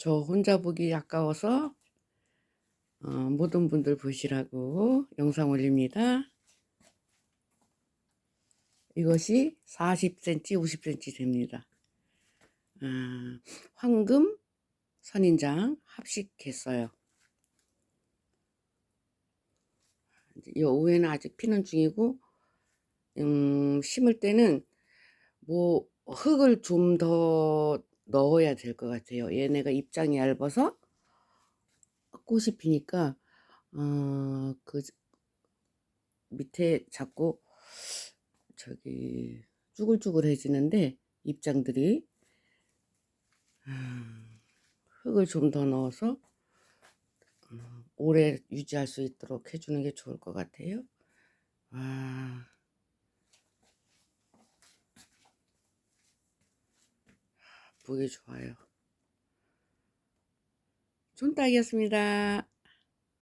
저 혼자 보기 아까워서 어, 모든 분들 보시라고 영상 올립니다. 이것이 40cm, 50cm 됩니다. 아, 황금 선인장 합식했어요. 이 오후에는 아직 피는 중이고 음, 심을 때는 뭐 흙을 좀 더 넣어야 될 것 같아요. 얘네가 입장이 얇아서 꽃이 피니까 어, 그 밑에 자꾸 저기 쭈글쭈글해지는데 입장들이 아, 흙을 좀 더 넣어서 어, 오래 유지할 수 있도록 해주는 게 좋을 것 같아요. 와, 보기 좋아요. 촌딱이었습니다.